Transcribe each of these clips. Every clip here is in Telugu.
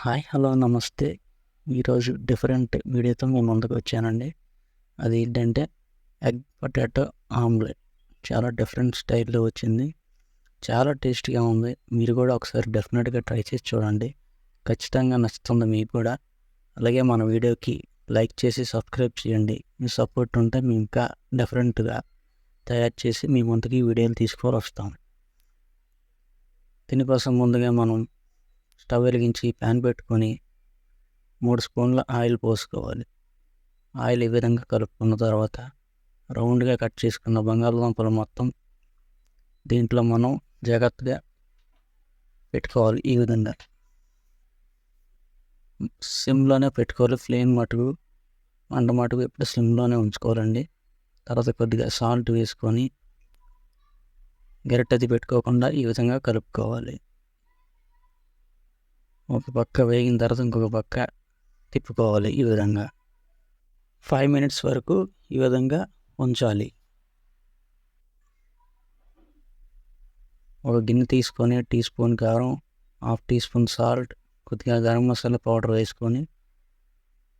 హాయ్ హలో నమస్తే. ఈరోజు డిఫరెంట్ వీడియోతో మీ ముందుకు వచ్చానండి. అది ఏంటంటే ఎగ్ పొటాటో ఆమ్లెట్. చాలా డిఫరెంట్ స్టైల్లో వచ్చింది. చాలా టేస్టీగా ఉంది. మీరు కూడా ఒకసారి డెఫినెట్గా ట్రై చేసి చూడండి. ఖచ్చితంగా నచ్చుతుంది మీకు కూడా. అలాగే మన వీడియోకి లైక్ చేసి సబ్స్క్రైబ్ చేయండి. మీ సపోర్ట్ ఉంటే మేము ఇంకా డిఫరెంట్గా తయారు చేసి మీ ముందుకి వీడియోలు తీసుకొని వస్తాం దీనికోసం ముందుగా మనం స్టవ్ వెలిగించి ప్యాన్ పెట్టుకొని మూడు స్పూన్ల ఆయిల్ పోసుకోవాలి. ఆయిల్ ఈ విధంగా కలుపుకున్న తర్వాత రౌండ్గా కట్ చేసుకున్న బంగాళదుంపలు మొత్తం దీంట్లో మనం జాగ్రత్తగా పెట్టుకోవాలి ఈ విధంగా. సిమ్లోనే పెట్టుకోవాలి ఫ్లేమ్ మటుకు మంట మటుకు ఎప్పుడు సిమ్లోనే ఉంచుకోవాలండి. తర్వాత కొద్దిగా సాల్ట్ వేసుకొని గరిటది పెట్టుకోకుండా ఈ విధంగా కలుపుకోవాలి. ఒక పక్క వేగిన తర్వాత ఇంకొక పక్క తిప్పుకోవాలి ఈ విధంగా. ఫైవ్ మినిట్స్ వరకు ఈ విధంగా ఉంచాలి. ఒక గిన్నె తీసుకొని టీ స్పూన్ కారం హాఫ్ టీ స్పూన్ సాల్ట్ కొద్దిగా గరం మసాలా పౌడర్ వేసుకొని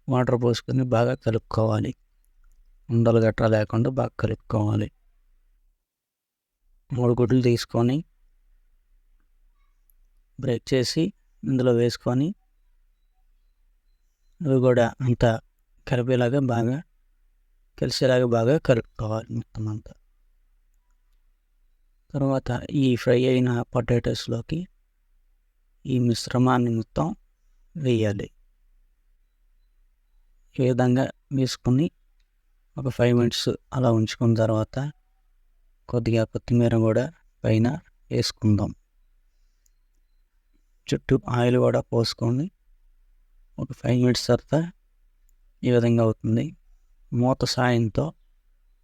వాటర్ పోసుకొని బాగా కలుపుకోవాలి. ఉండలు గట్రా లేకుండా బాగా కలుపుకోవాలి. మూడు గుడ్లు తీసుకొని బ్రేక్ చేసి ఇందులో వేసుకొని అవి కూడా అంతా కలిపేలాగా బాగా కలిసేలాగా బాగా కలుపుకోవాలి మొత్తం అంతా. తర్వాత ఈ ఫ్రై అయిన పొటాటోస్లోకి ఈ మిశ్రమాన్ని మొత్తం వేయాలి. ఈ విధంగా వేసుకొని ఒక ఫైవ్ మినిట్స్ అలా ఉంచుకున్న తర్వాత కొద్దిగా కొత్తిమీర కూడా పైన వేసుకుందాం. చుట్టూ ఆయిల్ కూడా పోసుకొని ఒక ఫైవ్ మినిట్స్ తర్వాత ఈ విధంగా అవుతుంది. మూత సాయంతో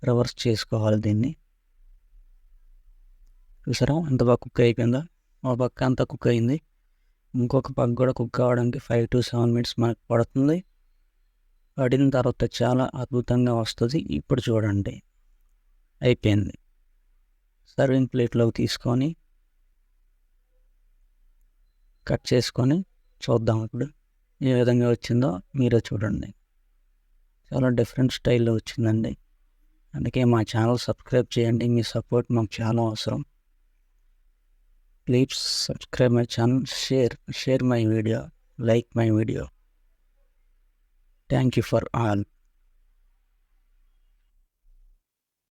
రివర్స్ చేసుకోవాలి దీన్ని. చూసారా? ఎంత బాగా కుక్ అయిపోయిందో? ఒక పక్క అంతా కుక్ అయింది. ఇంకొక పక్క కూడా కుక్ అవ్వడానికి ఫైవ్ టు సెవెన్ మినిట్స్ మనకు పడుతుంది. పడిన తర్వాత చాలా అద్భుతంగా వస్తుంది. ఇప్పుడు చూడండి. అయిపోయింది. సర్వింగ్ ప్లేట్లోకి తీసుకొని కట్ చేసుకొని చూద్దాం ఇప్పుడు ఏ విధంగా వచ్చిందో మీరే చూడండి. చాలా డిఫరెంట్ స్టైల్లో వచ్చిందండి. అందుకే మా ఛానల్ సబ్స్క్రైబ్ చేయండి. మీ సపోర్ట్ మాకు చాలా అవసరం. Please subscribe my channel share share my video like my video. Thank you for all.